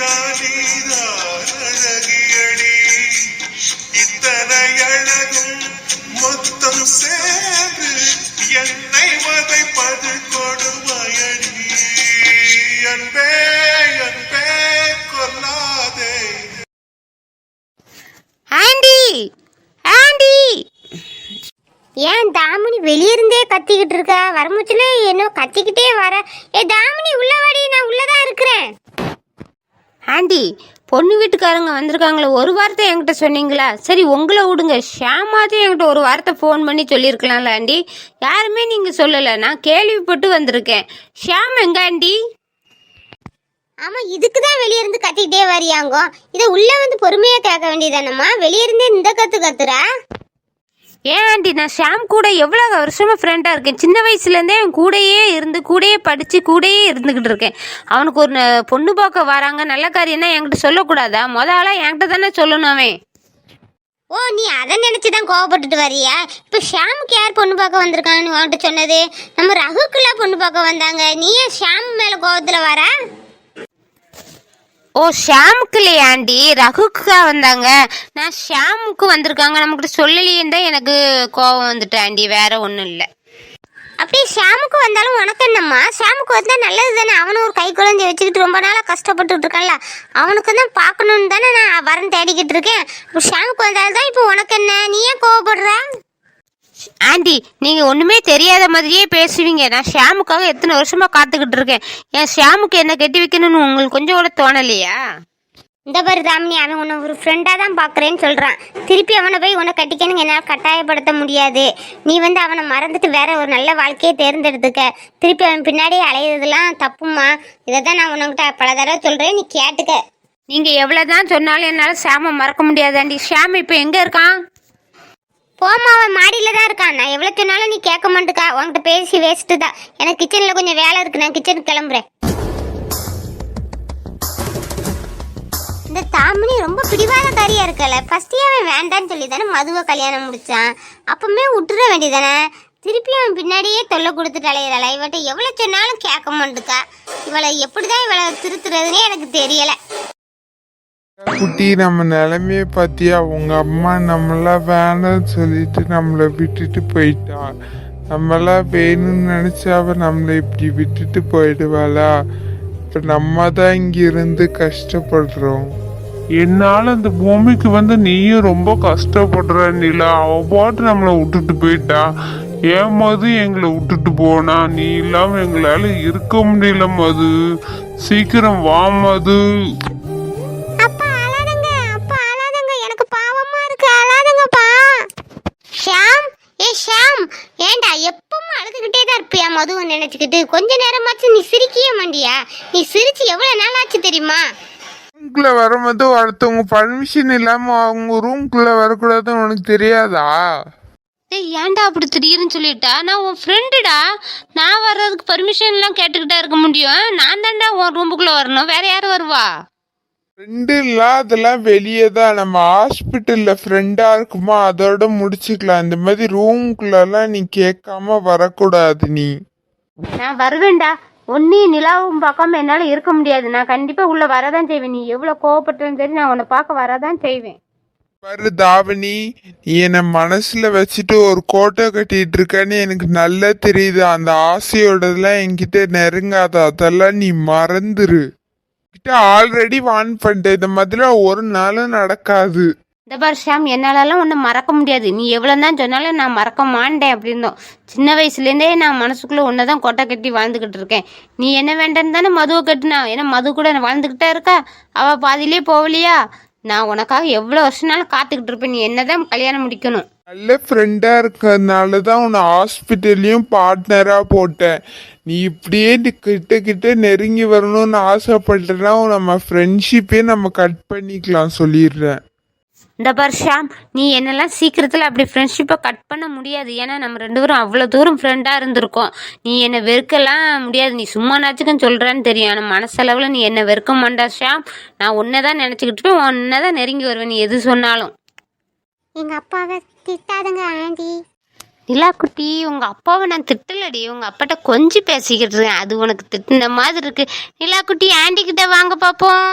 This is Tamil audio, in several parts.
நீதான் அழகியடி இத்தனை அழகும் மொத்தம் சேர்ந்து என்னை வதைப்பது கொடுமையடி. அன்பே அன்பே கொல்லாதே. ஆண்டி ஆண்டி. ஏன் தாமினி வெளிய இருந்தே கத்திக்கிட்டு இருக்க? வரமுச்சுல என்ன கத்திக்கிட்டே வர. ஏ தாமினி உள்ள வாடி நான் உள்ளதான் இருக்கிறேன். ஆண்டி பொண்ணு வீட்டுக்காரங்க வந்திருக்காங்களே ஒரு வார்த்தை என்கிட்ட சொன்னீங்களா? சரி உங்களை விடுங்க. ஷாமாவது என்கிட்ட ஒரு வார்த்தை ஃபோன் பண்ணி சொல்லியிருக்கலாம்ல ஆண்டி. யாருமே நீங்கள் சொல்லலை. நான் கேள்விப்பட்டு வந்திருக்கேன். ஷியாம் எங்க ஆண்டி? ஆமா இதுக்கு தான் வெளியே இருந்து கத்திக்கிட்டே வரியாங்கோ. இதை உள்ள வந்து பொறுமையா கேட்க வேண்டியதானம்மா வெளியே இருந்தே இந்த கத்து கத்துறா? ஏன் ஆண்டி? நான் ஷாம் கூட எவ்வளோ வருஷமா ஃப்ரெண்டாக இருக்கேன். சின்ன வயசுலேருந்தே அவன் கூடயே இருந்து கூடயே படித்து கூடயே இருந்துக்கிட்டு இருக்கேன். அவனுக்கு ஒரு பொண்ணு பார்க்க வராங்க. நல்ல காரியம்னா என்கிட்ட சொல்லக்கூடாதா? முத ஆளாக என்கிட்ட தானே சொல்லணும் அவன். ஓ நீ அதை நினச்சி தான் கோவப்பட்டுட்டு வரியா? இப்போ ஷாமுக்கு யார் பொண்ணு பார்க்க வந்திருக்காங்கன்னு உன்கிட்ட சொன்னது? நம்ம ரகுக்குலாம் பொண்ணு பார்க்க வந்தாங்க. நீ ஏன் ஷாம் மேலே கோவத்தில் வர? ஓ ஷாமுக்கு இல்லையா ஆண்டி ரகுக்கா வந்தாங்க. நான் ஷாமுக்கு வந்திருக்காங்க. நம்மக்கிட்ட சொல்லலையேன்னு தான் எனக்கு கோவம் வந்துட்டு ஆண்டி வேற ஒன்றும் இல்லை. அப்படியே ஷாமுக்கு வந்தாலும் உனக்கு என்னம்மா? ஷாமுக்கு வந்தால் நல்லது தானே? அவனும் ஒரு கை குழந்தைய வச்சுக்கிட்டு ரொம்ப நாளாக கஷ்டப்பட்டுட்டு இருக்கான்ல. அவனுக்கு தான் பார்க்கணுன்னு தானே நான் வரேன் தேடிக்கிட்டு இருக்கேன். இப்போ ஷாமுக்கு வந்தால்தான் இப்போ உனக்கு என்ன? நீ ஏன் கோவப்படுற? ஆண்டி நீங்க ஒண்ணுமே தெரியாத மாதிரியே பேசுவீங்க. நான் ஷாமுக்காக எத்தனை வருஷமா காத்துக்கிட்டு இருக்கேன். என் ஷாமுக்கு என்ன கட்டி வைக்கணும்னு உங்களுக்கு கொஞ்சம் கூட தோணலையா? இந்த பாரு தாமினி அவன் உன்னை ஒரு ஃப்ரெண்டாக தான் பார்க்குறேன்னு சொல்கிறான் திருப்பி அவனை போய் உன்னை கட்டிக்கணுங்க என்னால் கட்டாயப்படுத்த முடியாது. நீ வந்து அவனை மறந்துட்டு வேற ஒரு நல்ல வாழ்க்கையை தேர்ந்தெடுத்துக்க. திருப்பி அவன் பின்னாடியே அலையிறதெல்லாம் தப்புமா இதை தான் நான் உனக்கிட்ட பல தடவை சொல்கிறேன் நீ கேட்டுக்க. நீங்கள் எவ்வளோ தான் சொன்னாலும் என்னால் ஷாமை மறக்க முடியாதாண்டி ஷாம் இப்போ எங்கே இருக்கான்? போமா அவன் மாடியில் தான் இருக்கான். நான் எவ்வளோ சொன்னாலும் நீ கேட்க மாட்டுக்கா. உன்கிட்ட பேசி வேஸ்ட்டு தான். எனக்கு கிச்சனில் கொஞ்சம் வேலை இருக்கு. நான் கிச்சனுக்கு கிளம்புறேன். இந்த தாமினி ரொம்ப பிடிவாதக்காரியா இருக்கல. ஃபர்ஸ்டே அவன் வேண்டான்னு சொல்லி தானே மதுவை கல்யாணம் முடிச்சான். அப்பவுமே விட்டுற வேண்டியதானே? திருப்பி அவன் பின்னாடியே தொல்லை கொடுத்துட்டு அலையிறாள இவட்ட எவ்வளோ சொன்னாலும் கேட்க மாட்டுக்கா. இவளை எப்படிதான் இவளை திருத்துறதுன்னே எனக்கு தெரியலை. குட்டி நம்ம நிலைமைய பார்த்தியா உங்க அம்மா நம்மள வேணாம்னு சொல்லிட்டு நம்மளை விட்டுட்டு போயிட்டா. நம்மளா வேணும்னு நினைச்சா அவ நம்மளை இப்படி விட்டுட்டு போயிடுவாளா? இப்ப நம்ம தான் இங்க இருந்து கஷ்டப்படுறோம். என்னால அந்த பூமிக்கு வந்து நீயும் ரொம்ப கஷ்டப்படுற நிலா. அவ பாட்டு நம்மளை விட்டுட்டு போயிட்டா. ஏன் மது எங்களை விட்டுட்டு போனா? நீ இல்லாம எங்களால இருக்க முடியல மது. சீக்கிரம் வா மது. மதுவை நினைச்சுக்கிட்டு கொஞ்ச நேரமாச்சும் நீ சிரிக்கவே மாட்டியா நீ சிரிச்சு எவ்வளவு நாள் ஆச்சு தெரியுமா? ரூம்குள்ள வரும்போது ஒருத்தவங்க பர்மிஷன் இல்லாம அவங்க ரூம்குள்ள வரக்கூடாதுன்னு உனக்கு தெரியாதா? ஏய் ஏன்டா அப்படி திடீர்னு சொல்லிட்டா? நான் உன் ஃப்ரெண்டுடா நான் வர்றதுக்கு பர்மிஷன் எல்லாம் கேட்டுக்கிட்டா இருக்க முடியும். நான் தான்டா உன் ரூமுக்குள்ள வரணும். வேற யார் வருவா? ஃப்ரெண்டு இல்ல அதெல்லாம் வெளியே தான். நம்ம ஹாஸ்பிட்டல்ல ஃப்ரெண்டா இருக்குமா? அதோட முடிச்சுக்கலாம். இந்த மாதிரி ரூம்குள்ளலாம் நீ கேட்காம வரக்கூடாது நீ. நான் வருவேன்டா. ஒன்னையும் நிலாவும் பார்க்காம என்னால் இருக்க முடியாது. நான் கண்டிப்பாக உள்ளே வரதான் செய்வேன். நீ எவ்வளோ கோவப்பட்டாலும் சரி நான் உன்னை பார்க்க வரதான் செய்வேன். பாரு தாவணி நீ என்னை மனசில் வச்சுட்டு ஒரு கோட்டை கட்டிட்டு இருக்கன்னு எனக்கு நல்லா தெரியுது. அந்த ஆசையோடதெல்லாம் என்கிட்ட நெருங்காத அதெல்லாம் நீ மறந்துரு. கிட்ட ஆல்ரெடி வான் பண்ணிட்டேன். இந்த மாதிரிலாம் ஒரு நாளும் நடக்காது. இந்த பார் ஷாம் என்னாலலாம் ஒன்றும் மறக்க முடியாது. நீ எவ்வளோ தான் சொன்னாலும் நான் மறக்க மாட்டேன் அப்படின்னோம். சின்ன வயசுலேருந்தே நான் மனசுக்குள்ளே ஒன்றை தான் கொட்டை கட்டி வாழ்ந்துக்கிட்டு இருக்கேன். நீ என்ன வேண்டான்னு தானே மதுவை கட்டினா? ஏன்னா மது கூட நான் வாழ்ந்துக்கிட்டே இருக்கா? அவள் பாதியிலே போகலையா? நான் உனக்காக எவ்வளோ வருஷம்னாலும் காத்துக்கிட்டு இருப்பேன். நீ என்னதான் கல்யாணம் முடிக்கணும்? நல்ல ஃப்ரெண்டாக இருக்கிறதுனால தான் உன்னை ஹாஸ்பிட்டல்லையும் பார்ட்னராக போட்டேன். நீ இப்படியே நீ கிட்ட கிட்ட நெருங்கி வரணும்னு ஆசைப்பட்டுனா நம்ம ஃப்ரெண்ட்ஷிப்பே நம்ம கட் பண்ணிக்கலாம் சொல்லிடுறேன். இந்த பார் ஷாம் நீ என்னெல்லாம் சீக்கிரத்தில் அப்படி ஃப்ரெண்ட்ஷிப்பை கட் பண்ண முடியாது. ஏன்னா நம்ம ரெண்டு பேரும் அவ்வளோ தூரம் ஃப்ரெண்டாக இருந்திருக்கோம். நீ என்னை வெறுக்கலாம் முடியாது. நீ சும்மா நாச்சுக்கும் சொல்கிறேன்னு தெரியும். ஆனால் மனசளவில் நீ என்னை வெறுக்க மாட்டா ஷாம் நான் உன்னை தான் நினச்சிக்கிட்டு போய் உன்னை தான் நெருங்கி வருவேன். நீ எது சொன்னாலும். எங்கள் அப்பாவை திட்டாதுங்க ஆண்டி. நிலா குட்டி உங்கள் அப்பாவை நான் திட்டலடி. உங்கள் அப்பாட்ட கொஞ்சம் பேசிக்கிட்டு இருக்கேன். அது உனக்கு திட்டின மாதிரி இருக்கு. நிலா குட்டி ஆண்டி கிட்ட வாங்க பார்ப்போம்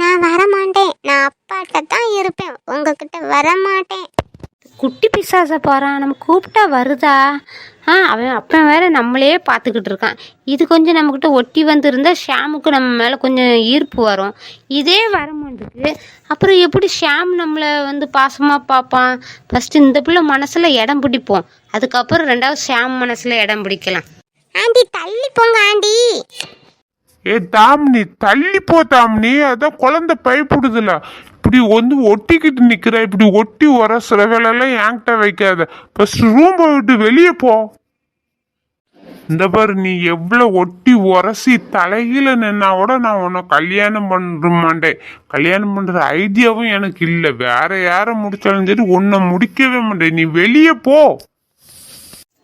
நான் வரமாட்டேன். நான் அப்பாட்ட தான் இருப்பேன். உங்ககிட்ட வரமாட்டேன். குட்டி பிசாசை போகிறான் நம்ம கூப்பிட்டா வருதா? ஆ அவன் அப்பன் வேற நம்மளே பார்த்துக்கிட்டு இருக்கான். இது கொஞ்சம் நம்மக்கிட்ட ஒட்டி வந்திருந்தா ஷாமுக்கு நம்ம மேலே கொஞ்சம் ஈர்ப்பு வரும். இதே வர மாட்டேங்குது அப்புறம் எப்படி ஷாம் நம்மளை வந்து பாசமாக பார்ப்பான்? ஃபஸ்ட்டு இந்த பிள்ளை மனசில் இடம் பிடிப்போம். அதுக்கப்புறம் ரெண்டாவது ஷாம் மனசில் இடம் பிடிக்கலாம். ஆண்டி தள்ளி போங்க ஆண்டி. ஏ தாமினி தள்ளி போ தாமினி. அதான் குழந்தை பயப்படுதுல. இப்படி வந்து ஒட்டிக்கிட்டு நிற்கிற இப்படி ஒட்டி உரசுற வேலையெல்லாம் என்கிட்ட வைக்காத. ஃபர்ஸ்ட் ரூம் விட்டு வெளியே போ. இந்த பாரு நீ எவ்வளோ ஒட்டி உரசி தலையில் நின்னா கூட நான் உன்னை கல்யாணம் பண்ண மாட்டேன். கல்யாணம் பண்ணுற ஐடியாவும் எனக்கு இல்லை. வேற யாரை முடிச்சாலும் சரி உன்னை முடிக்கவே மாட்டேன். நீ வெளியே போ.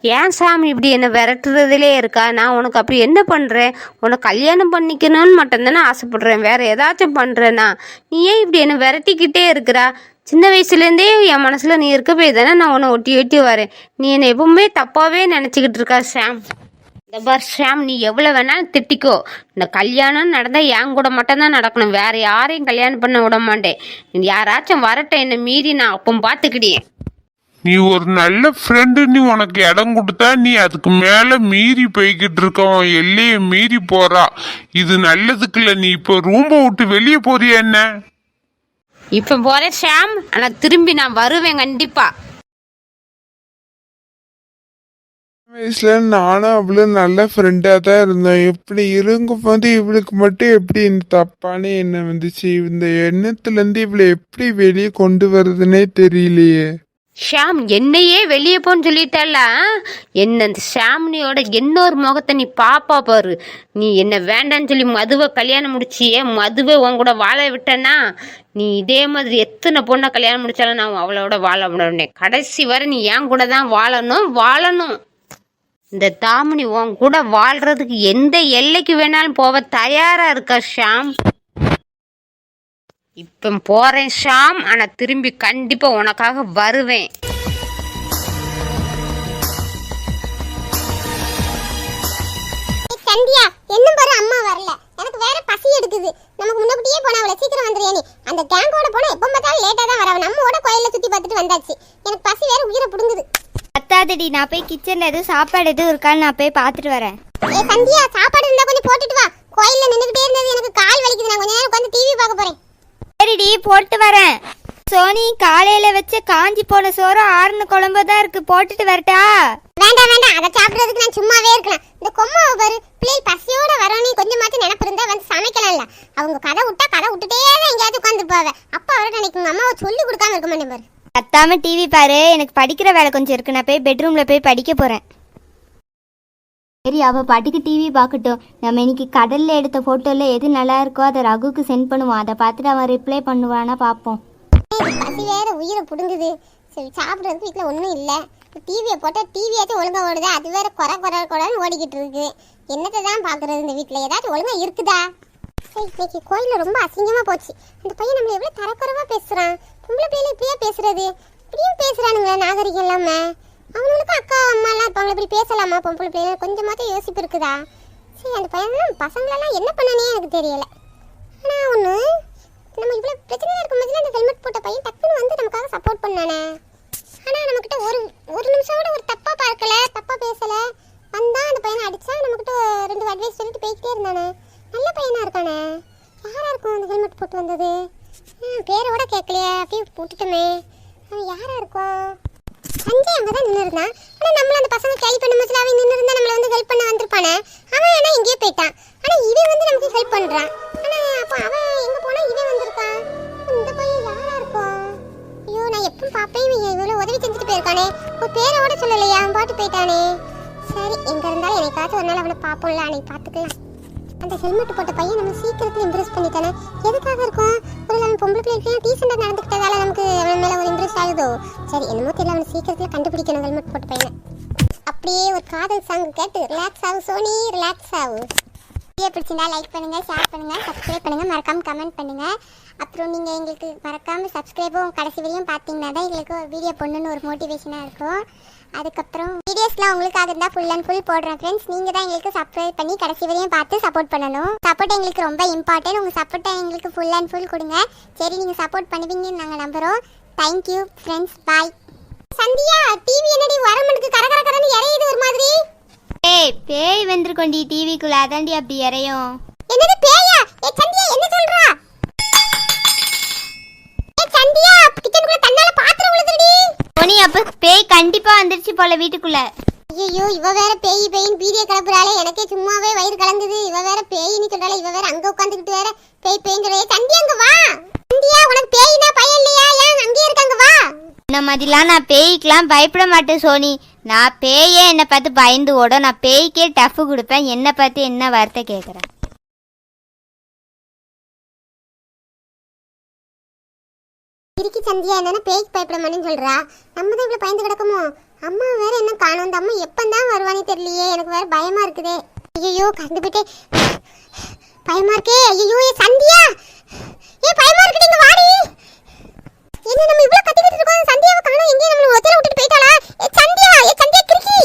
ஏன் சாமி இப்படி என்னை விரட்டுறதுலே இருக்கா? நான் உனக்கு அப்படி என்ன பண்ணுறேன் உனக்கு கல்யாணம் பண்ணிக்கணும்னு மட்டும்தானே ஆசைப்படுறேன். வேறு ஏதாச்சும் பண்ணுறேன்னா நீ ஏன் இப்படி என்னை விரட்டிக்கிட்டே இருக்கிறா? சின்ன வயசுலேருந்தே என் மனசில் நீ இருக்க போய் தானே நான் உன்னை ஒட்டி ஒட்டி வரேன். நீ என்னை எப்பவுமே தப்பாகவே நினச்சிக்கிட்டு இருக்கா ஷாம். இந்த பார் ஷாம் நீ எவ்வளோ வேணாலும் திட்டிக்கோ. இந்த கல்யாணம் நடந்தால் என் கூட மட்டும்தான் நடக்கணும். வேறு யாரையும் கல்யாணம் பண்ண விட மாட்டேன். யாராச்சும் வரட்டும். என்னை மீறி நான் அப்போ பார்த்துக்கிட்டேன் நீ ஒரு நல்ல ஃப்ரெண்டு நீ உனக்கு இடம் கொடுத்தா நீ அதுக்கு மேல மீறி போய்கிட்டு இருக்க உன் எல்லையை மீறி போறா. இது நல்லதுக்கு இல்ல. நீ இப்போ ரூமை விட்டு வெளியே போறியா என்ன? இப்போ போகிறேன் ஷாம். ஆனால் திரும்பி நான் வருவேன் கண்டிப்பாக வயசுல நானும் அவளும் நல்ல ஃப்ரெண்டா தான் இருந்தோம். இப்படி இருக்கும்போது இவளுக்கு மட்டும் எப்படி இந்த தப்பான எண்ணம் வந்துச்சு? இந்த எண்ணத்துல இருந்து இவளை எப்படி வெளியே கொண்டு வருதுன்னே தெரியலையே. ஷாம் என்னையே வெளியே போன்னு சொல்லிட்டல்ல என்ன அந்த ஷாம்னியோட இன்னொரு முகத்தை நீ பாப்பா பாரு. நீ என்ன வேண்டான்னு சொல்லி மதுவை கல்யாணம் முடிச்சியே மதுவை உன் கூட வாழ விட்டேன்னா? நீ இதே மாதிரி எத்தனை பொண்ணை கல்யாணம் முடிச்சாலும் நான் அவளோட வாழ முடியும் கடைசி வரை நீ என் கூட தான் வாழணும் வாழணும். இந்த தாமினி உன் கூட வாழ்றதுக்கு எந்த எல்லைக்கு வேணாலும் போவ தயாரா இருக்கா ஷாம்? இப்போ போறேன் ஷாம். ஆனா திரும்பி கண்டிப்பா உனக்காக வருவேன். சந்தியா என்னும் பாரு அம்மா வரல. எனக்கு வேற பசி எடுக்குது. நமக்கு முன்னாடியே போனா அவளை சீக்கிரம் வந்துறியா நீ? அந்த கேங்கோட போனா எப்ப பார்த்தாலும் லேட்டா தான் வரவ நம்மோட கோயில்ல சுத்தி பார்த்துட்டு வந்தாச்சு. எனக்கு பசி வேற உயிரை புடுங்குது. பத்தாதடி நான் போய் கிச்சன்ல எதுவும் சாப்பாடு எதுவும் இருக்கான்னு நான் போய் பார்த்துட்டு வரேன். ஏ சந்தியா சாப்பாடு இருந்தா கொஞ்சம் போட்டுட்டு வா கோயில்ல நின்னுகிட்டே இருந்தது எனக்கு கால் வலிக்குது நான் கொஞ்ச நேரம் உட்காந்து டிவி பார்க்க போறேன் சரிடி போட்டு வரேன். சோனி காலையில வச்ச காஞ்சி போன சோறு ஆறுன குழம்பு தான் இருக்கு. போட்டுட்டு வரட்டா? வேண்டாம் வேண்டாம். அதை சாப்பிடுறதுக்கு நான் சும்மாவே இருக்கலாம். இந்த கொம்மாவை பாரு. பிள்ளைகள் பசியோட வரணும் கொஞ்சமாச்சும் நினப்பு இருந்தா வந்து சமைக்கலாம்ல. அவங்க கதை விட்டா கதை விட்டுட்டே தான் எங்கேயாவது உட்காந்து போவேன் அப்பா அன்னைக்கு உங்க அம்மாவை சொல்லி கொடுக்காம இருக்க மாட்டேன் பாரு. கத்தாம டிவி பாரு. எனக்கு படிக்கிற வேலை கொஞ்சம் இருக்கு. நான் போய் பெட்ரூம்ல போய் படிக்க போறேன். சரி அவ பாட்டுக்கு டிவி பார்க்கட்டும். நம்ம இன்னைக்கு கடல்ல எடுத்த போட்டோல எது நல்லா இருக்கோ அதை ரகுக்கு சென்ட் பண்ணுவோம். அதை பார்த்துட்டு அவன் ரிப்ளை பண்ணுவானா பார்ப்போம். பசி வேற உயிரை புடுங்குது. சரி சாப்பிட்றதுக்கு வீட்டில் ஒன்றும் இல்லை. டிவியை போட்டால் டிவியாச்சும் ஒழுங்கா ஓடுது? அது வேற குறை குறை குறைன்னு ஓடிக்கிட்டு இருக்கு. என்னத்தை தான் பார்க்குறது இந்த வீட்டில் ஏதாச்சும் ஒழுங்கா இருக்குதா? சரி இன்னைக்கு கோயிலில் ரொம்ப அசிங்கமாக போச்சு. அந்த பையன் நம்மளை எவ்வளோ தரக்குறைவாக பேசுகிறான் பொம்பளை பிள்ளைல இப்படியா பேசுறது? இப்படியும் பேசுகிறானுங்களே நாகரிகம் இல்லாமல் அவனுக்கு அக்கா அம்மாலாம் இருப்பாங்களே இப்படி பேசலாமா? பொம்பளை பிள்ளைங்க கொஞ்சமாச்சும் யோசிப்பு இருக்குதா சரி அந்த பையன் பசங்களெல்லாம் என்ன பண்ணனே எனக்கு தெரியல. ஆனால் ஒன்று நம்ம இவ்வளோ பிரச்சனையாக இருக்கும்போது அந்த ஹெல்மெட் போட்ட பையன் டக்குன்னு வந்து நமக்காக சப்போர்ட் பண்ணானே. ஆனால் நம்மக்கிட்ட ஒரு ஒரு நிமிஷம் கூட ஒரு தப்பாக பார்க்கல தப்பாக பேசலை. வந்தால் அந்த பையனை அடித்தா நம்மக்கிட்ட ரெண்டு அட்வைஸ் சொல்லிட்டு போய்கிட்டே இருந்தானே. நல்ல பையனாக இருக்கானே. யாராக இருக்கும் அந்த ஹெல்மெட் போட்டு வந்தது? பேரோட கேட்கலையே. அப்படியே போட்டுட்டோமே. அவன் யாராக இருக்கும்? அங்கே அங்கே தான் நின்று இருந்தான் ஆனால் நம்மள அந்த பசங்க கேள்வி பண்ணும்போது அவன் நின்று இருந்தா நம்மளை வந்து ஹெல்ப் பண்ண வந்திருப்பானே? அவன் ஆனால் இங்கேயே போயிட்டான். ஆனால் இவன் வந்து நமக்கு ஹெல்ப் பண்ணுறான் ஆனால் அப்போ அவன் எங்கே போனால் இவன் வந்திருக்கான்? இந்த பையன் யாரா இருக்கும் ஐயோ நான் எப்பவும் பார்ப்பேன் இவன்? இவ்வளோ உதவி செஞ்சுட்டு போயிருக்கானே. ஒரு பேரோட சொல்லலையா அவன் பாட்டு போயிட்டானே. சரி எங்கே இருந்தாலும் என்னைக்காச்சும் ஒரு நாள் அவனை பார்ப்போம்ல. அன்னைக்கு பார்த்துக்கலாம். அந்த ஹெல்மெட் போட்ட பையன் நம்ம சீக்கிரத்தில் இம்ப்ரெஸ் பண்ணிட்டானே. எதுக்காக இருக்கும் ஒரு நம்ம பொம்பளை பிள்ளைகளுக்கு டீசெண்டாக நடந்துக்கிட்டதால நமக்கு அவன் மேலே ஒரு இம்ப்ரெஸ் ஆகுதோ? சரி என்னமோ தெரியல அவனை சீக்கிரத்தில் கண்டுபிடிக்கணும் ஹெல்மெட் போட்டு பையனை. அப்படியே ஒரு காதல் சாங் கேட்டு ரிலாக்ஸ் ஆகும் சோனி ரிலாக்ஸ் ஆகும் வீடியோ பிடிச்சிருந்தா லைக் பண்ணுங்க ஷேர் பண்ணுங்க சப்ஸ்கிரைப் பண்ணுங்க மறக்காம கமெண்ட் பண்ணுங்க. அப்புறம் நீங்க எங்களுக்கு மறக்காம சப்ஸ்கிரைபும் கடைசி வரையும் பார்த்தீங்கன்னா தான் எங்களுக்கு வீடியோ பொண்ணுன்னு ஒரு மோட்டிவேஷனாக இருக்கும். அதுக்கப்புறம் வீடியோஸ்லாம் உங்களுக்காக இருந்தால் ஃபுல் அண்ட் ஃபுல் போடுறேன் ஃப்ரெண்ட்ஸ் நீங்கள் தான் எங்களுக்கு சப்ஸ்கிரைப் பண்ணி கடைசி வரையும் பார்த்து சப்போர்ட் பண்ணணும். சப்போர்ட் எங்களுக்கு ரொம்ப இம்பார்ட்டன்ட் உங்கள் சப்போர்ட்டை எங்களுக்கு ஃபுல் அண்ட் ஃபுல் கொடுங்க. சரி நீங்கள் சப்போர்ட் பண்ணுவீங்கன்னு நாங்கள் நம்புகிறோம் thank you friends bye Sandhya TV என்னடி வரமனுக்கு கர கர கரன்னு இறையுது ஒரு மாதிரி? ஏய் பேய் வந்திருக்கோண்டி டிவிக்குள்ள அதாண்டி அப்படி இறையும். என்னது பேயா? ஏ சந்தியா என்ன சொல்றா? ஏ சந்தியா கிச்சனுக்குள்ள பாத்திரம் சோனி அப்ப பேய் கண்டிப்பா வந்துருச்சு போல வீட்டுக்குள்ள. ஐயோ இவ வேற பேய் பேயின் பீதிய கிளப்புறாளே. எனக்கே சும்மாவே வயிறு கலங்குது. இவ வேற பேயின்னு சொல்றாளே. இவ வேற அங்க உட்காந்துக்கிட்டு வேற பேய் பேயின் சொல்றே சந்தியா அங்க வா. சந்தியா உனக்கு பேயினா பயம் இல்லையா? ஏன் அங்கேயே இருக்காங்க வா. இந்த மாதிரிலாம் நான் பேய்க்கெல்லாம் பயப்பட மாட்டேன் சோனி. நான் பேயே என்னை பார்த்து பயந்து ஓடும். நான் பேய்க்கே டஃப் கொடுப்பேன். என்னை பார்த்து என்ன வார்த்தை கேட்குறேன்? இருக்கு சந்தியா என்னன்னா பேய்க்கு பயப்பட சொல்றா. நம்ம தான் இவ்வளவு பயந்து கிடக்குமோ? அம்மா வேற என்ன காணும்? அந்த அம்மா எப்பந்தான் வருவானே தெரியலையே. எனக்கு வேற பயமா இருக்குதே. ஐயோ கண்டு பயமா இருக்கே. ஐயோ ஏ சந்தியா! ஏ பயமா இருக்கு நீங்க வாடி. என்ன நம்ம இவ்வளவு கத்திக்கிட்டு இருக்கோம்? சந்தியாவை காணும். எங்கே நம்மள ஒத்தையில விட்டுட்டு போயிட்டாளா? ஏ சந்தியா ஏ சந்தியா கிறுக்கி.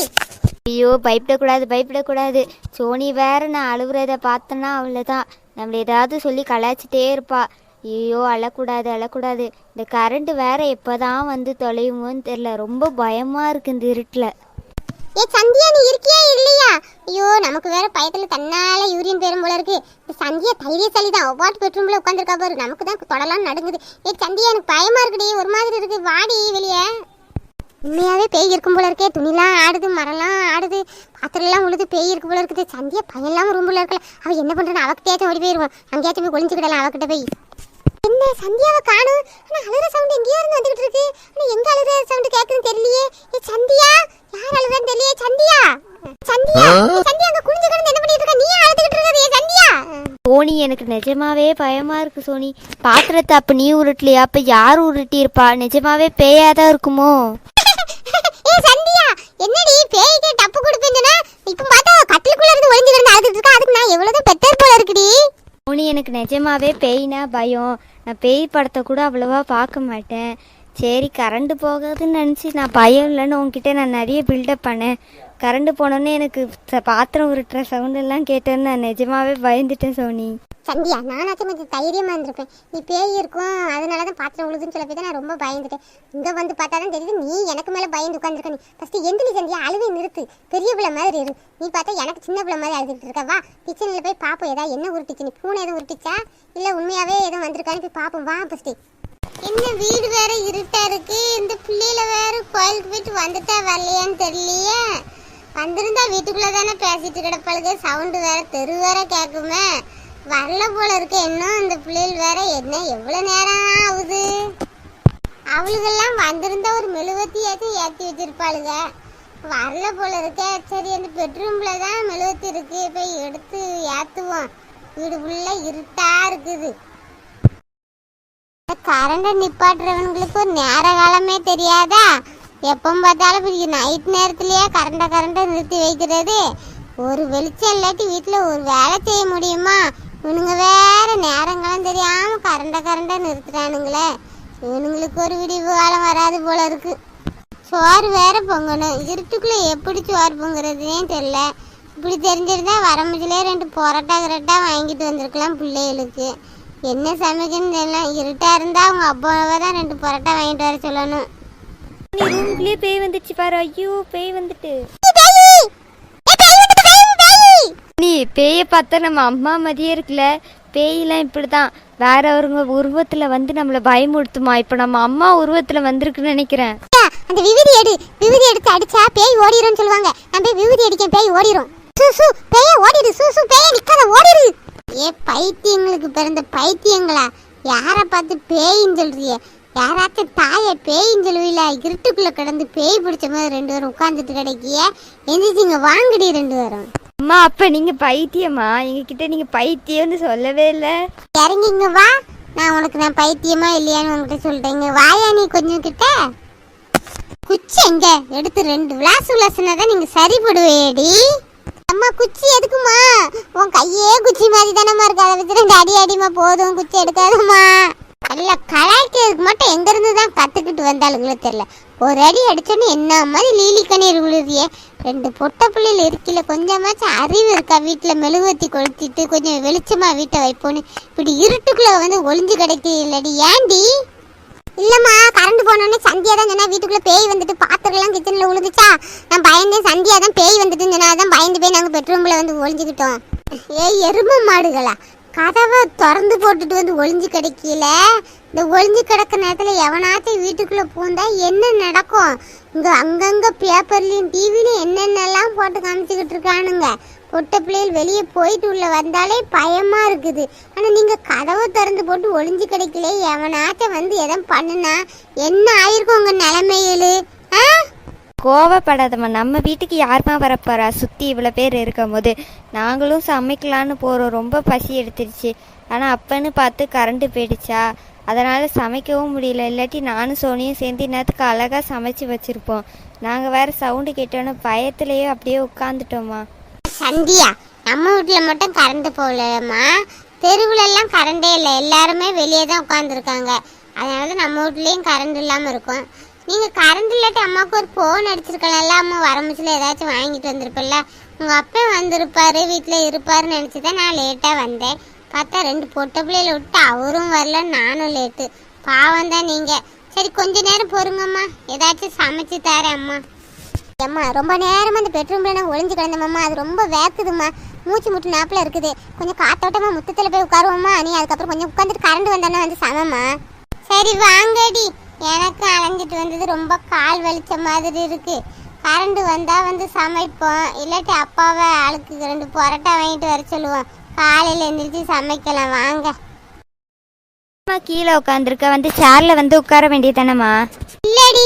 ஐயோ பயப்படக்கூடாது பயப்படக்கூடாது. சோனி வேற நான் அழுகுறத பார்த்தேன்னா அவ்வளோதான் நம்மள ஏதாவது சொல்லி கலாய்ச்சிட்டே இருப்பா. ஐயோ அழக்கூடாது அழக்கூடாது. இந்த கரண்ட் வேற எப்போதான் வந்து தொலையுமோன்னு தெரில ரொம்ப பயமா இருக்கு இந்த இருட்டில். ஏ சந்தியா நீ இருக்கியா இல்லையா? ஐயோ நமக்கு வேற பயத்துல தன்னால யூரின் பேரும் போல இருக்கு. இந்த சந்தியா தைரியசாலி தான் ஒவ்வாட்டு பெட்ரூம்ல உட்காந்துருக்கா பாரு. நமக்கு தான் தொடலாம் நடுங்குது. ஏ சந்தியா எனக்கு பயமா இருக்குடி. ஒரு மாதிரி இருக்கு. வாடி வெளியே. உண்மையாவே பேய் இருக்கும் போல இருக்கே. துணிலாம் ஆடுது மரம்லாம் ஆடுது. பாத்திரம்லாம் உழுது பேய் இருக்கு போல இருக்குது. சந்தியா பையன்லாம் ரூம்ல இருக்கல அவ என்ன பண்றான்னு அவக்கிட்டேயாச்சும் ஓடி போயிருவோம் அங்கேயாச்சும் போய் ஒளிஞ்சுக்கிடலாம் அவகிட்ட போய். என்ன சந்தியாவை காணும். ஆனா அழுற சவுண்ட் எங்கேயோ இருந்து வந்துகிட்டு இருக்கு. ஆனா எங்க அழுற சவுண்ட் கேக்குதுன்னு தெரியலையே. ஏ சந்தியா? யார் அழுறன்னு தெரியலையே? சந்தியா? சந்தியா? சந்தியா அங்க குனிஞ்சு கிடந்து என்ன பண்ணிட்டு இருக்க? நீ அழுதுகிட்டு இருக்க? ஏ சந்தியா? சோனி எனக்கு நிஜமாவே பயமா இருக்கு சோனி. பாத்திரத்தை அப்ப நீ உருட்டலையா அப்ப யார் உருட்டி இருப்பா நிஜமாவே பேயாதான் இருக்குமோ? ஏ சந்தியா என்னடி? பேய்க்கு டப்பு கொடுப்பேன்னா இப்ப பார்த்தா கட்டிலுக்குள்ள இருந்து ஒளிஞ்சு கிடந்து அழுதுட்டு இருக்கா? அதுக்கு நான் எவ்வளவு பெத்தர் போல இருக்குடி. சோனி எனக்கு நிஜமாவே பேய்னா பயம். நான் பேய் படத்தை கூட அவ்வளோவா பார்க்க மாட்டேன். சரி கரண்ட் போகாதுன்னு நினச்சி நான் பயம் இல்லைன்னு உங்ககிட்ட நான் நிறைய பில்டப் பண்ணேன். கரண்ட் போனோன்னே எனக்கு பாத்திரம் உருட்டுற சவுண்ட் எல்லாம் கேட்டேன்னு நான் நிஜமாவே பயந்துட்டேன் சோனி. சந்தியா நானாச்சும் கொஞ்சம் தைரியமா இருந்திருப்பேன். நீ பேய் இருக்கும் அதனால தான் பாத்திரம் உழுதுன்னு சொல்ல போய் தான் நான் ரொம்ப பயந்துட்டேன். இங்க வந்து பார்த்தா தான் தெரியுது நீ எனக்கு மேல பயந்து உட்காந்துருக்க நீ ஃபஸ்ட்டு எந்திரி சந்தியா அழுவே நிறுத்து. பெரிய பிள்ளை மாதிரி இரு. நீ பார்த்தா எனக்கு சின்ன பிள்ளை மாதிரி அழுதுட்டு இருக்க. வா கிச்சனில் போய் பாப்போம் ஏதாவது என்ன உருட்டுச்சு. நீ பூனை எதுவும் உருட்டுச்சா? இல்லை உண்மையாவே எதுவும் வந்திருக்கான்னு போய் பாப்போம். வா ஃபஸ்ட்டு என்ன வீடு வேற இருட்டா இருக்கு. இந்த பிள்ளையில வேற கோயிலுக்கு போயிட்டு வந்துட்டா வரலையான்னு தெரியலையே. வந்திருந்தா வீட்டுக்குள்ள தானே பேசிட்டு கிடப்பாளுங்க. சவுண்டு வேற தெரு வேற கேட்குமே வரல போல இருக்க. இன்னும் இந்த பிள்ளைகள் வேற என்ன எவ்வளோ நேரம் ஆகுது? அவளுக்கெல்லாம் வந்திருந்தா ஒரு மெழுவத்தியாச்சும் ஏற்றி வச்சிருப்பாளுங்க. வரல போல இருக்க. சரி அந்த பெட்ரூம்ல தான் மெழுவத்தி இருக்கு. போய் எடுத்து ஏற்றுவோம் வீடு ஃபுல்லாக இருட்டா இருக்குது. கரண்டை நிப்பாட்டுறவங்களுக்கு ஒரு நேர காலமே தெரியாதா? எப்போ பார்த்தாலும் நைட் நேரத்துலயே கரண்டை கரண்டை நிறுத்தி வைக்கிறது. ஒரு வெளிச்சம் இல்லாட்டி வீட்டில் ஒரு வேலை செய்ய முடியுமா? இவனுங்க வேற நேரங்களும் தெரியாம கரண்டை கரண்டை நிறுத்துறானுங்களே. இவனுங்களுக்கு ஒரு விடிவு காலம் வராது போல இருக்கு. சோறு வேற பொங்கணும். இருட்டுக்குள்ளே எப்படி சோறு பொங்குறதுனே தெரியல. இப்படி தெரிஞ்சிருந்தா வரம்புலேயே ரெண்டு பரோட்டா கிரட்டா வாங்கிட்டு வந்திருக்கலாம் பிள்ளைகளுக்கு. என்ன சமைக்கணும்னு தெரியல. இருட்டாக இருந்தால் அவங்க அப்பாவை தான் ரெண்டு பரோட்டா வாங்கிட்டு வர சொல்லணும். ரூம்குள்ளேயே பேய் வந்துச்சு பாரு. ஐயோ பேய் வந்துட்டு. நீ பேயை பார்த்தா நம்ம அம்மா மதியம் இருக்குல்ல பேயெல்லாம் இப்படி தான் வேற ஒருங்க உருவத்தில் வந்து நம்மளை பயமுறுத்துமா? இப்போ நம்ம அம்மா உருவத்தில் வந்திருக்குன்னு நினைக்கிறேன். அந்த விவிதி எடு. விவிதி எடுத்து அடிச்சா பேய் ஓடிரும்னு சொல்லுவாங்க. நான் போய் அடிக்க பேய் ஓடிரும். சு சு பேய ஓடிடு சு சு பேய நிக்காத ஓடிடு ஏ பைத்தியங்களுக்கு பிறந்த பைத்தியங்களா? யாரை பார்த்து பேயின்னு சொல்றியே? யாராச்சும் தாயை பேயின்னு சொல்லுவீல இருட்டுக்குள்ள கிடந்து பேய் பிடிச்ச மாதிரி ரெண்டு பேரும் உட்காந்துட்டு கிடைக்கிய. எந்திரிச்சிங்க வாங்கடி ரெண்டு பேரும். அம்மா அப்போ நீங்கள் பைத்தியமா? எங்ககிட்ட நீங்கள் பைத்தியம்னு சொல்லவே இல்லை. இறங்கி இங்க வா. நான் உனக்கு நான் பைத்தியமா இல்லையான்னு உன்கிட்ட சொல்லிட்டேன். இங்க வாயா நீ கொஞ்சம் கிட்ட குச்சி எங்க? எடுத்து ரெண்டு விளாசு விளாசுனா தான் நீங்க சரிப்படுவேடி. அம்மா குச்சி எதுக்குமா உன் கையே குச்சி மாதிரி தானம்மா இருக்கு. அதை வச்சு ரெண்டு அடி அடிமா போதும் குச்சி எடுக்காதம்மா. நல்ல கலாய்க்கிறதுக்கு மட்டும் எங்க இருந்து தான் கத்துக்கிட்டு வந்தாளுங்களோ தெரியல. ஒரு அடி அடிச்சோன்னு என்ன மாதிரி லீலி கண்ணீர் விழுதியே ரெண்டு பொட்டை பிள்ளைகள் இருக்கல கொஞ்சமாச்சும் அறிவு இருக்கா? வீட்டில் மெழுகுவத்தி கொளுத்திட்டு கொஞ்சம் வெளிச்சமா வீட்டை வைப்போன்னு. இப்படி இருட்டுக்குள்ள வந்து ஒளிஞ்சு கிடைக்கு இல்லடி ஏண்டி? இல்லம்மா கரண்ட் போனோடனே சந்தியா தான் சொன்னா வீட்டுக்குள்ள பேய் வந்துட்டு பாத்திரம்லாம் கிச்சன்ல உழுதுச்சா நான் பயந்தேன் சந்தியா தான் பேய் வந்துட்டுன்னு சொன்னா தான் பயந்து போய் நாங்கள் பெட்ரூம்ல வந்து ஒளிஞ்சுக்கிட்டோம். ஏய் எரும மாடுகளா? கதவை திறந்து போட்டுட்டு வந்து ஒளிஞ்சு கிடைக்கல? இந்த ஒளிஞ்சு கிடக்க நேரத்தில் எவனாச்சும் வீட்டுக்குள்ளே பூந்தா என்ன நடக்கும்? இங்கே அங்கங்கே பேப்பர்லேயும் டிவிலையும் என்னென்னலாம் போட்டு காமிச்சுக்கிட்டு இருக்கானுங்க. பொட்ட பிள்ளைகள் வெளியே போயிட்டு உள்ளே வந்தாலே பயமாக இருக்குது. ஆனால் நீங்கள் கதவை திறந்து போட்டு ஒளிஞ்சு கிடைக்கல எவனாச்சும் வந்து எதுவும் பண்ணுனா என்ன ஆயிருக்கும் உங்கள் நிலைமையிலு? ஆ? கோவப்படாதம்மா. நம்ம வீட்டுக்கு யாருமா வரப்போறா? சுற்றி இவ்வளோ பேர் இருக்கும் போது நாங்களும் சமைக்கலான்னு போகிறோம் ரொம்ப பசி எடுத்துருச்சு. ஆனால் அப்பன்னு பார்த்து கரண்ட்டு போயிடுச்சா? அதனால் சமைக்கவும் முடியல. இல்லாட்டி நானும் சோனியும் சேர்ந்து நேரத்துக்கு அழகாக சமைச்சு வச்சுருப்போம். நாங்கள் வேறு சவுண்டு கேட்டோன்னு பயத்துலேயே அப்படியே உட்காந்துட்டோம்மா சந்தியா நம்ம வீட்ல மட்டும் கரண்ட் போகலம்மா. தெருவுல எல்லாம் கரண்டே இல்லை. எல்லாருமே வெளியே தான் உட்காந்துருக்காங்க அதனால நம்ம வீட்லயும் கரண்ட் இல்லாம இருக்கும். நீங்கள் கரண்ட் இல்லாட்டி அம்மாவுக்கு ஒரு ஃபோன் அடிச்சிருக்கலாம்ல? அம்மா வரமுச்சில் ஏதாச்சும் வாங்கிட்டு வந்திருப்பில்ல உங்கள் அப்பா வந்திருப்பாரு வீட்டில் இருப்பாருன்னு நினச்சி தான் நான் லேட்டாக வந்தேன். பார்த்தா ரெண்டு பொட்ட பிள்ளையில விட்டு அவரும் வரல நானும் லேட்டு பாவம் தான் நீங்கள் சரி கொஞ்ச நேரம் பொறுங்கம்மா. ஏதாச்சும் சமைச்சு தரேன் அம்மா. அம்மா ரொம்ப நேரமாக அந்த பெட்ரூமில் நான் ஒளிஞ்சு கிடந்தம்மா அது ரொம்ப வேக்குதும்மா மூச்சு முட்டு நாப்பில் இருக்குது. கொஞ்சம் காத்தோட்டமாக முத்தத்தில் போய் உட்காருவோம்மா. நீ அதுக்கப்புறம் கொஞ்சம் உட்காந்துட்டு கரண்ட் வந்தானே வந்து சமம்மா. சரி வாங்கடி. எனக்கு அலைஞ்சிட்டு வந்தது ரொம்ப கால் வலிச்ச மாதிரி இருக்கு. கரண்ட் வந்தா வந்து சமைப்போம். இல்லாட்டி அப்பாவை ஆளுக்கு ரெண்டு பரோட்டா வாங்கிட்டு வர சொல்லுவோம். காலையில எந்திரிச்சு சமைக்கலாம். வாங்க. அம்மா கீழே உட்காந்துருக்க வந்து சேரில் வந்து உட்கார வேண்டியதானம்மா இல்லடி.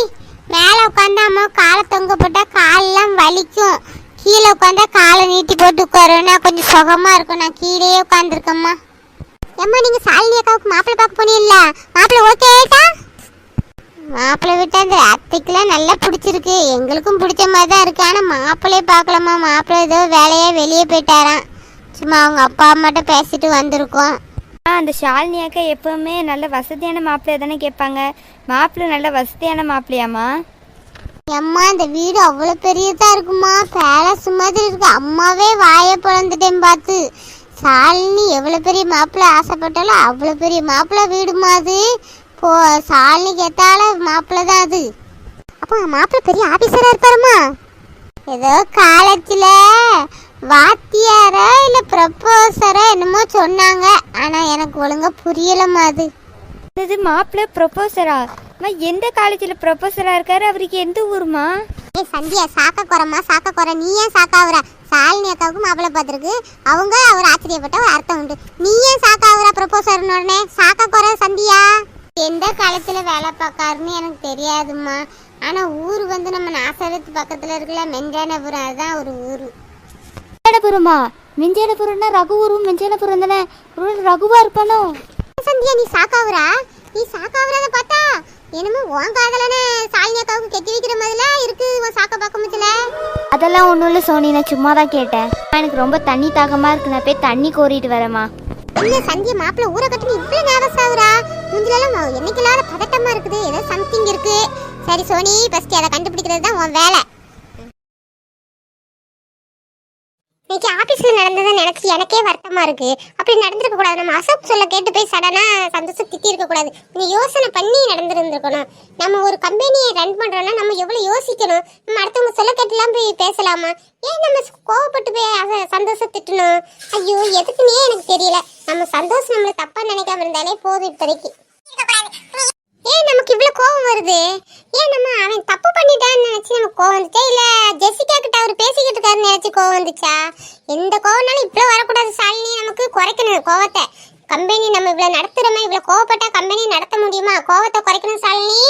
மேல உட்காந்தா அம்மா காலை தொங்க போட்டா காலெல்லாம் வலிக்கும். கீழே உட்காந்தா காலை நீட்டி போட்டு உட்காருன்னா கொஞ்சம் சுகமா இருக்கும். நான் கீழேயே உட்காந்துருக்கம்மா ஏம்மா நீங்க சாலினி அக்காவுக்கு மாப்பிள்ளை பார்க்க போனீங்கல்ல மாப்பிள்ளை ஓகே ஆயிட்டா? மாப்பிள்ளை விட்டா அந்த அத்தைக்கெல்லாம் நல்லா பிடிச்சிருக்கு. எங்களுக்கும் பிடிச்ச மாதிரி தான் இருக்கு. ஆனால் மாப்பிள்ளையே பார்க்கலாமா? மாப்பிள்ளை ஏதோ வேலையே வெளியே போயிட்டாராம். சும்மா அவங்க அப்பா அம்மாட்ட பேசிட்டு வந்திருக்கோம். ஆ அந்த ஷாலினி அக்கா எப்பவுமே நல்ல வசதியான மாப்பிள்ளைய தானே கேட்பாங்க. மாப்பிள்ளை நல்ல வசதியான மாப்பிள்ளையாம்மா? அம்மா இந்த வீடு அவ்வளோ பெரியதா இருக்குமா? பேலஸ் மாதிரி இருக்கு. அம்மாவே வாயை பிளந்துட்டேன் பார்த்து. சாலினி எவ்வளோ பெரிய மாப்பிள்ளை ஆசைப்பட்டாலும் அவ்வளோ பெரிய மாப்பிள்ளை வீடுமா அது. போ சாலினிக்கு எத்தால மாப்பிள்ளை தான் அது. அப்போ மாப்பிள்ளை பெரிய ஆபீசரா இருப்பாருமா? ஏதோ காலேஜில் வாத்தியாரா இல்லை ப்ரப்போசரா என்னமோ சொன்னாங்க. ஆனால் எனக்கு ஒழுங்கா புரியலம்மா அது. இது மாப்பிள்ளை ப்ரொபோசரா? அம்மா எந்த காலேஜில் ப்ரொபோசராக இருக்காரு? அவருக்கு எந்த ஊருமா ஏய் சந்தியா சாக்க குறமா சாக்க குறை நீ ஏன் சாக்காவுற சாலினி அக்காவுக்கு மாப்பிள்ளை பார்த்துருக்கு. அவங்க அவர் ஆச்சரியப்பட்ட ஒரு அர்த்தம் உண்டு. நீ ஏன் சாக்காவுற ப்ரொபோசர்னு உடனே சாக்க குறை சந்தியா? எந்த காலத்துல வேலை பார்க்காருன்னு எனக்கு தெரியாதும்மா. ஆனா ஊர் வந்து நம்ம நாசரத்து பக்கத்துல இருக்கல மெஞ்சானபுரம் அதுதான் ஒரு ஊர். மிஞ்சேடபுரமா மிஞ்சேடபுரம்னா ரகு ஊரும் மிஞ்சேடபுரம் தானே? ரகுவா இருப்பானோ? சந்தியா நீ சாக்காவுறா நீ சாக்காவுறத பார்த்தா என்னமோ உன் காதலன சாலினி அக்காவுக்கு கெட்டி வைக்கிற மாதிரிலாம் இருக்கு உன் சாக்க பார்க்க முடியல அதெல்லாம் ஒன்றும் இல்லை சோனி நான் சும்மா தான் கேட்டேன் எனக்கு ரொம்ப தண்ணி தாகமாக இருக்கு நான் போய் தண்ணி கோரிட்டு வரேம்மா. இல்ல சந்திய மாப்பிள்ள ஊரை கட்டி இவ்வளவு நேரம் ஆகுறா? மூஞ்சிலெல்லாம் என்னைக்கு இல்லாத பதட்டமா இருக்குது? ஏதோ சம்திங் இருக்கு. சரி சோனி ஃபஸ்ட்டு அதை கண்டுபிடிக்கிறது தான் உன் வேலை. இன்னைக்கு ஆஃபீஸில் நடந்ததை நினச்சி எனக்கே வருத்தமாக இருக்கு. அப்படி நடந்திருக்க கூடாது. நம்ம அசோக் சொல்ல கேட்டு போய் சடனாக சந்தோஷம் திட்டி இருக்கக்கூடாது நீ யோசனை பண்ணி நடந்துருந்துருக்கணும். நம்ம ஒரு கம்பெனியை ரன் பண்ணுறோன்னா நம்ம எவ்வளோ யோசிக்கணும்? நம்ம அடுத்தவங்க சொல்ல கேட்டுலாம் போய் பேசலாமா? ஏன் நம்ம கோவப்பட்டு போய் சந்தோஷம் திட்டணும்? ஐயோ எதுக்குன்னே எனக்கு தெரியல. நம்ம சந்தோஷம் நம்மள தப்பாக நினைக்காம இருந்தாலே போதும் இப்போதைக்கு. ஏன் நமக்கு இவ்வளோ கோவம் வருது. ஏன் நம்ம அவன் தப்பு பண்ணிட்டான்னு நினைச்சு நமக்கு கோவம் வந்துச்சா இல்ல ஜெசிகா கிட்ட அவர் பேசிக்கிட்டு இருக்காருன்னு நினைச்சு கோவம் வந்துச்சா எந்த கோவம்னாலும் இவ்வளவு வரக்கூடாது சாலினி நமக்கு குறைக்கணும் கோவத்தை. கம்பெனி நம்ம இவ்வளவு நடத்துறோமா? இவ்வளவு கோவப்பட்டா கம்பெனி நடத்த முடியுமா? கோவத்தை குறைக்கணும் சாலினி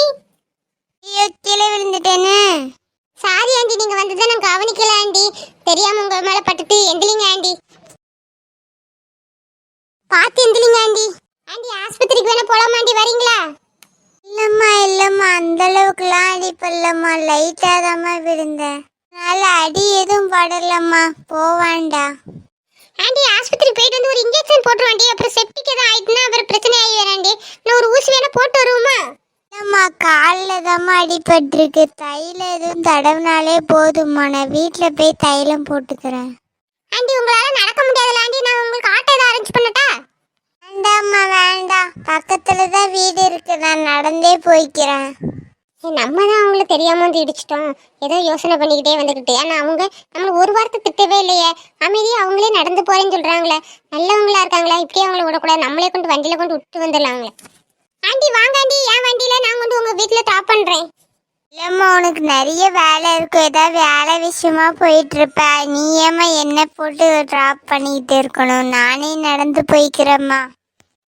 ஐயோ கீழே விழுந்துட்டேன்னு சாரி ஆண்டி நீங்க வந்ததை நான் கவனிக்கல ஆண்டி. தெரியாம உங்க மேல பட்டுட்டு எந்திரிங்க ஆண்டி. பார்த்து எந்திரிங்க ஆண்டி. ஆண்டி ஆஸ்பத்திரிக்கு வேணா போலாமா ஆண்டி? வரீங்களா? இல்லம்மா இல்லம்மா. அந்த அளவுக்குலாம் அடி படலம்மா லைட்டா தாம்மா விழுந்தேன் அதனால அடி எதுவும் படலம்மா. போவாண்டா ஆண்டி ஆஸ்பத்திரி போயிட்டு வந்து ஒரு இன்ஜெக்ஷன் போட்டுருவாண்டி. அப்புறம் செப்டிக் எதுவும் ஆயிட்டுனா அப்புறம் பிரச்சனை ஆகி வராண்டி. நான் ஒரு ஊசி வேணா போட்டு வருவோமா? அம்மா காலில் தாம்மா அடிபட்டிருக்கு. தைலம் எதுவும் தடவினாலே போதும்மா. நான் வீட்டில் போய் தைலம் போட்டுக்கிறேன். ஆண்டி உங்களால நடக்க முடியாதுல. ஆண்டி நான் உங்களுக்கு ஆட்டோ ஏதாவது அரேஞ்ச் பண்ணட்டா? வேண்டாம்மா வேண்டாம். பக்கத்துல தான் வீடு இருக்கு. நான் நடந்தே போய்க்கிறேன். நம்ம தான் அவங்களுக்கு தெரியாம வந்து இடிச்சிட்டோம். ஏதோ யோசனை பண்ணிக்கிட்டே வந்துக்கிட்டு ஆனா அவங்க நம்மள ஒரு வாரத்தை திட்டவே இல்லையே. அமைதியா அவங்களே நடந்து போறேன்னு சொல்றாங்களே. நல்லவங்களா இருக்காங்களா? இப்படியே அவங்கள விடக்கூடாது. நம்மளே கொண்டு வண்டியில கொண்டு விட்டு வந்துடலாங்களே. ஆண்டி வாங்க ஆண்டி. என் வண்டியில நான் கொண்டு உங்க வீட்டுல ட்ராப் பண்றேன். இல்லம்மா உனக்கு நிறைய வேலை இருக்கும் ஏதாவது வேலை விஷயமா போயிட்டு இருப்ப நீ ஏம்மா என்ன போட்டு ட்ராப் பண்ணிக்கிட்டு இருக்கணும்? நானே நடந்து போய்க்கிறேம்மா.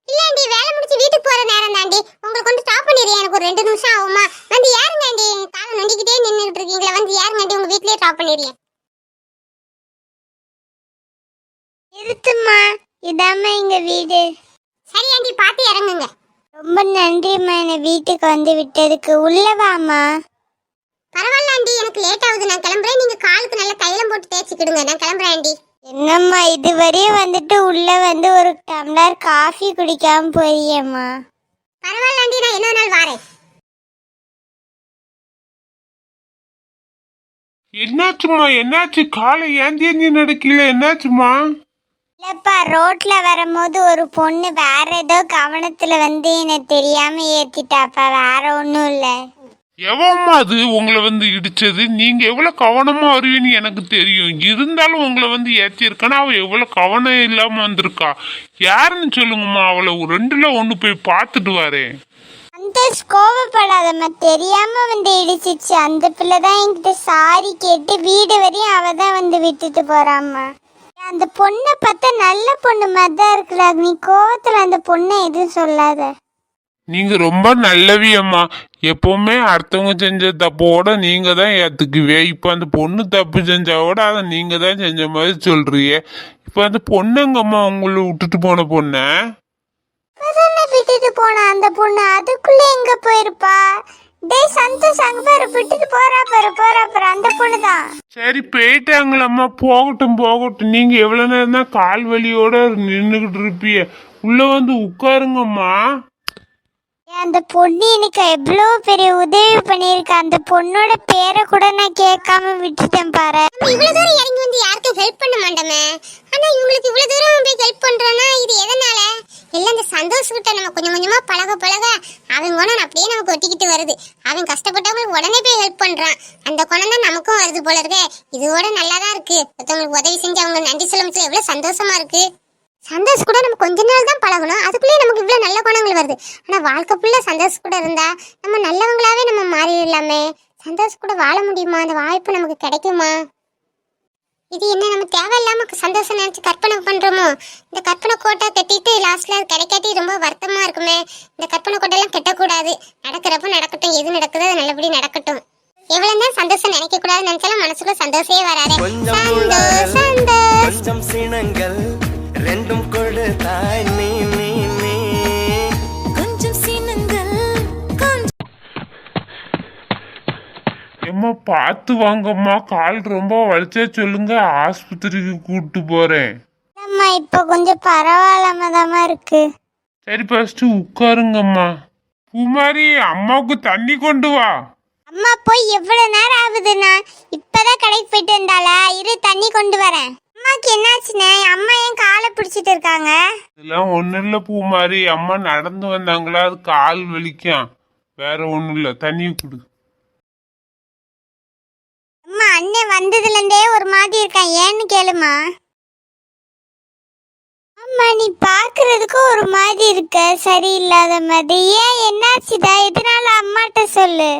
இல்ல ஆண்டி வேலை முடிச்சு வீட்டுக்கு போற நேரம் தாண்டி உங்களை கொண்டு ஸ்டாப் பண்ணிடுறேன். எனக்கு ஒரு ரெண்டு நிமிஷம் ஆகுமா வந்து ஏறுங்க ஆண்டி காலை நொண்டிக்கிட்டே நின்றுட்டு இருக்கீங்களா வந்து ஏறுங்க ஆண்டி உங்க வீட்லயே ட்ராப் பண்ணிடுறேன். நிறுத்துமா இதாம்மா எங்க வீடு. சரி ஆண்டி பார்த்து இறங்குங்க. ரொம்ப நன்றிம்மா. என்னை வீட்டுக்கு வந்து விட்டதுக்கு. உள்ள பரவாயில்ல ஆண்டி. எனக்கு லேட் ஆகுது. நான் கிளம்புறேன். நீங்க காலுக்கு நல்ல தைலம் போட்டு தேய்ச்சிக்கிடுங்க. நான் கிளம்புறேன் ஆண்டி. என்னம்மா இதுவரையும் வந்துட்டு உள்ள வந்து ஒரு டம்ளர் காஃபி குடிக்காம போறியம்மா. பரவாயில்ல ஆண்டி நான் இன்னொரு நாள் வாரேன். என்னாச்சுமா என்னாச்சு? காலை ஏந்தி ஏந்தி நடக்கல என்னாச்சுமா இல்லப்பா ரோட்ல வரும்போது ஒரு பொண்ணு வேற ஏதோ கவனத்துல வந்து என்ன தெரியாம ஏத்திட்டாப்பா வேற ஒண்ணும் இல்ல. எவம்மா அது? உங்களை வந்து இடிச்சது? நீங்க எவ்வளவு கவனமா வருவீன்னு எனக்கு தெரியும். இருந்தாலும் உங்களை வந்து ஏத்திருக்கனா அவ எவ்வளவு கவனம் இல்லாம வந்திருக்கா. யாருன்னு சொல்லுங்கம்மா அவளை ஒரு ரெண்டுல ஒண்ணு போய் பார்த்துட்டு வரேன். அந்த கோவப்படாதம்மா. தெரியாம வந்து இடிச்சிச்சு. அந்த பிள்ளை தான் என்கிட்ட சாரி கேட்டு வீடு வரையும் அவ தான் வந்து விட்டுட்டு போறாம்மா. அந்த பொண்ணை பார்த்தா நல்ல பொண்ணு மாதிரி தான் இருக்குடா. நீ கோவத்துல அந்த பொண்ணை எதுவும் சொல்லாத. நீங்க ரொம்ப நல்லவியம்மா. எப்பவுமே அடுத்தவங்க செஞ்ச தப்போட நீங்க தான் ஏத்துக்குவே இப்ப அந்த பொண்ணு தப்பு செஞ்சாவோட அதை நீங்க தான் செஞ்ச மாதிரி சொல்றீங்க இப்ப அந்த பொண்ணுங்கம்மா உங்களை விட்டுட்டு போன பொண்ண? விட்டுட்டு போனா? அந்த பொண்ணு அதுக்குள்ள எங்க போயிருப்பா? டேய் சந்தோஷ் அங்க பாரு விட்டுட்டு போறா பாரு போறா பாரு. அந்த பொண்ணு தான். சரி போயிட்டாங்களம்மா. போகட்டும் போகட்டும். நீங்க எவ்வளவு நேரம் தான் கால் வலியோட நின்றுகிட்டு இருப்பீங்க. உள்ள வந்து உட்காருங்கம்மா. அந்த பொண்ணு எனக்கு எவ்வளோ பெரிய உதவி பண்ணியிருக்கா. அந்த பொண்ணோட பேரை கூட நான் கேட்காம விட்டுட்டேன் பாரு. இவ்வளவு தூரம் இறங்கி வந்து யாருக்கும் ஹெல்ப் பண்ண மாட்டோமே. ஆனா இவங்களுக்கு இவ்வளவு தூரம் போய் ஹெல்ப் பண்றேன்னா இது எதனால? எல்லாம் இந்த சந்தோஷ் கிட்ட நம்ம கொஞ்சம் கொஞ்சமா பழக பழக அவன் குணம் அப்படியே நமக்கு ஒட்டிக்கிட்டு வருது. அவன் கஷ்டப்பட்டவங்களுக்கு உடனே போய் ஹெல்ப் பண்றான். அந்த குணம் தான் நமக்கும் வருது போல இருக்கு. இதோட நல்லா தான் இருக்கு. ஒருத்தவங்களுக்கு உதவி செஞ்சு அவங்க நன்றி சொல்ல முடியல எவ்வளவு சந்தோஷமா இருக்கு. சந்தோஷ் கூட நம்ம கொஞ்ச நாள் தான் பழகணும். அதுக்குள்ளேயே நமக்கு இவ்வளவு நல்ல குணங்கள் வருது. ஆனா வாழ்க்கை ஃபுல்லா சந்தோஷ் கூட இருந்தா நம்ம நல்லவங்களாவே நம்ம மாறிடலாமே. சந்தோஷ் கூட வாழ முடியுமா? அந்த வாய்ப்பு நமக்கு கிடைக்குமா? இது என்ன நம்ம தேவையில்லாம சந்தோஷம் நினைச்சு கற்பனை பண்றோமோ? இந்த கற்பனை கோட்டை கட்டிட்டு லாஸ்ட்ல அது கிடைக்காட்டி ரொம்ப வருத்தமா இருக்குமே. இந்த கற்பனை கோட்டையெல்லாம் கட்டக்கூடாது. நடக்கிறப்ப நடக்கட்டும். எது நடக்குதோ அது நல்லபடி நடக்கட்டும். எவ்வளவு தான் சந்தோஷம் நினைக்க கூடாதுன்னு நினைச்சாலும் மனசுக்குள்ள சந்தோஷமே வராது. கொஞ்சம் சந்தோஷ் உளறல், சந்தோஷ். கொஞ்சம் சினங்கள். ரெண்டும் கொடுத்தாய் நீ நீ நீ. கொஞ்சம் சினங்கள் ஏம்மா பார்த்து வாங்கம்மா. கால் ரொம்ப வலிச்சா சொல்லுங்க. ஆஸ்பத்திரிக்கு கூட்டு போறேன். அம்மா இப்போ கொஞ்சம் பரவாயில்லாம தாம்மா இருக்கு. சரி ஃபர்ஸ்ட் உட்காருங்கம்மா. குமாரி அம்மாவுக்கு தண்ணி கொண்டு வா. அம்மா போய் எவ்வளவு நேரம் ஆகுதுண்ணா? இப்பதான் கடைக்கு போயிட்டு வந்தாளா? இரு தண்ணி கொண்டு வரேன். அம்மாக்கு என்னாச்சுண்ணே அம்மா ஏன் காலை பிடிச்சிட்டு இருக்காங்க? இதெல்லாம் ஒன்றும் இல்லை பூமாரி அம்மா நடந்து வந்தாங்களா? அது கால் வலிக்கும். வேற ஒன்றும் இல்லை. தண்ணி கொடு. அம்மா அண்ணன் வந்ததுல இருந்தே ஒரு மாதிரி இருக்கான். ஏன்னு கேளுமா? அம்மா நீ பாக்குறதுக்கு ஒரு மாதிரி இருக்க. சரியில்லாத மாதிரி. ஏன் என்னாச்சுடா எதனால அம்மாட்ட சொல்லு?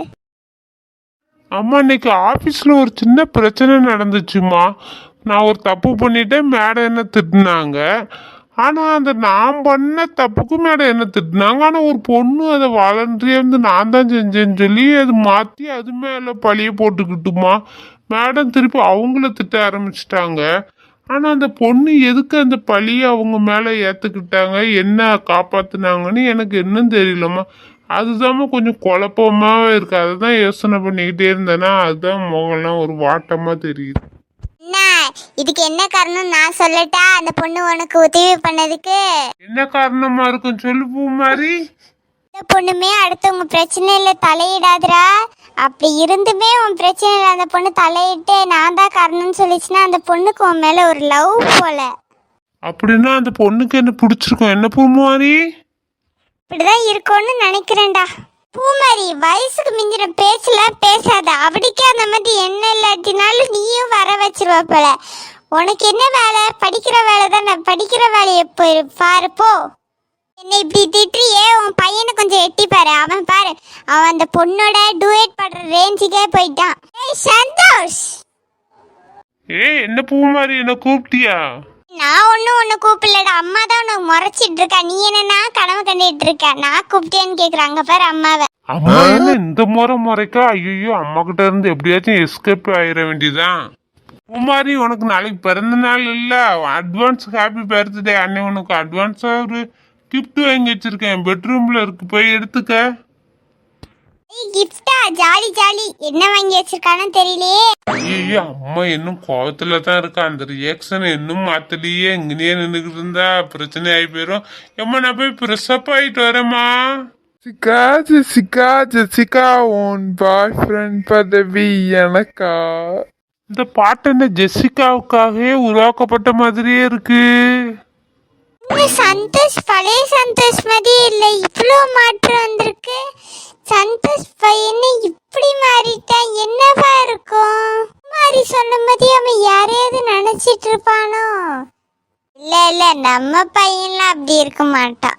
அம்மா இன்னைக்கு ஆஃபீஸில் ஒரு சின்ன பிரச்சனை நடந்துச்சுமா நான் ஒரு தப்பு பண்ணிட்டேன் மேடம் என்ன திட்டினாங்க. ஆனால் அந்த நான் பண்ண தப்புக்கு மேடம் என்ன திட்டினாங்க. ஆனால் ஒரு பொண்ணு அதை வாலண்டரியாக வந்து நான் தான் செஞ்சேன்னு சொல்லி அது மாற்றி அது மேலே பழிய போட்டுக்கிட்டுமா மேடம் திருப்பி அவங்கள திட்ட ஆரம்பிச்சிட்டாங்க. ஆனால் அந்த பொண்ணு எதுக்கு அந்த பழியை அவங்க மேலே ஏற்றுக்கிட்டாங்க என்ன காப்பாற்றுனாங்கன்னு எனக்கு இன்னும் தெரியலம்மா. அதுதாம்மா கொஞ்சம் குழப்பமாகவே இருக்குது அதை தான் யோசனை பண்ணிக்கிட்டே இருந்தேன்னா அதுதான் முகம்லாம் ஒரு வாட்டமாக தெரியுது. என்ன? இதுக்கு என்ன காரணம் நான் சொல்லட்டா? அந்த பொண்ணு உனக்கு உதவி பண்ணதுக்கு? என்ன காரணமா இருக்கும் சொல்லு பூமாரி. இந்த பொண்ணுமே அடுத்தவங்க பிரச்சனையில தலையிடாதடா. அப்படி இருந்துமே உன் பிரச்சனையில அந்த பொண்ணு தலையிட்டு நான் தான் காரணம்னு சொல்லிச்சுன்னா அந்த பொண்ணுக்கு உன் மேல ஒரு லவ் போல. அப்படின்னா அந்த பொண்ணுக்கு என்ன பிடிச்சிருக்கும்? என்ன பூமாரி? இப்படிதான் இருக்கும்னு நினைக்கிறேன்டா. பூமாரி வயசுக்கு மிஞ்சின பேச்செல்லாம் பேசாத. அப்படிக்கே அந்த மாதிரி என்ன இல்லாட்டினாலும் நீயும் வர வச்சிருவ போல. உனக்கு என்ன வேலை? படிக்கிற வேலை தான். நான் படிக்கிற வேலையை போய் பாரு போ. என்னை இப்படி திட்டுறியே உன் பையனை கொஞ்சம் எட்டி பாரு. அவன் பாரு. அவன் அந்த பொண்ணோட டூயட் படுற ரேஞ்சுக்கே போயிட்டான். ஏய் சந்தோஷ்! ஏய் என்ன பூமாரி? என்ன கூப்பிட்டியா? நான் ஒன்றும் உன்னை கூப்பிடலடா. அம்மா தான் உனக்கு முறைச்சிட்டு இருக்கா நீ என்னன்னா கனவு கண்டுட்டு இருக்க நான் கூப்பிட்டேன்னு கேட்குறாங்க பாரு அம்மாவை. அம்மா என்ன இந்த முறை முறைக்கா? ஐயோ அம்மா கிட்ட இருந்து எப்படியாச்சும் எஸ்கேப் ஆயிட வேண்டியதான் பூமாரி உனக்கு நாளைக்கு பிறந்த நாள் இல்ல. அட்வான்ஸ் ஹாப்பி பர்த்டே அன்னை உனக்கு அட்வான்ஸா ஒரு gift வாங்கி வச்சிருக்கேன். பெட்ரூம்ல இருக்கு. போய் எடுத்துக்க. கிஃப்டா ஜாலி ஜாலி. என்ன வாங்கி வச்சிருக்கானு தெரியலையே. ஐயோ அம்மா இன்னும் கோவத்துல தான் இருக்கா. அந்த ரியாக்ஷன் இன்னும் மாத்தலையே. இங்கனே நின்றுக்கிட்டு இருந்தா பிரச்சனை ஆகி போயிடும் ஏம்மா நான் போய் ப்ரெஸ்அப் ஆயிட்டு வரேம்மா. ஜெசிகா ஜெசிகா ஜெசிகா உன் பாய் ஃப்ரெண்ட் பதவி எனக்கா? இந்த பாட்டு என்ன ஜெசிகாவுக்காகவே உருவாக்கப்பட்ட மாதிரியே இருக்கு. இந்த சந்தோஷ் பழைய சந்தோஷ் மாதிரி இல்லை. இவ்வளோ மாற்றம் வந்திருக்கு. சந்தோஷ் பையனை இப்படி மாறிட்டான் என்னவா இருக்கும்? மாறி சொன்ன மாதிரி அவன் யாரையாவது நினைச்சிட்டு இருப்பானோ? இல்ல இல்ல நம்ம பையன்லாம் அப்படி இருக்க மாட்டான்.